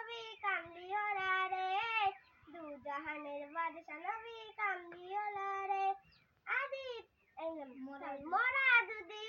নবী কামলিওলা রে। দু জাহানের বাদশা নবী কামলিওলা রে। আদি মোরা দুদি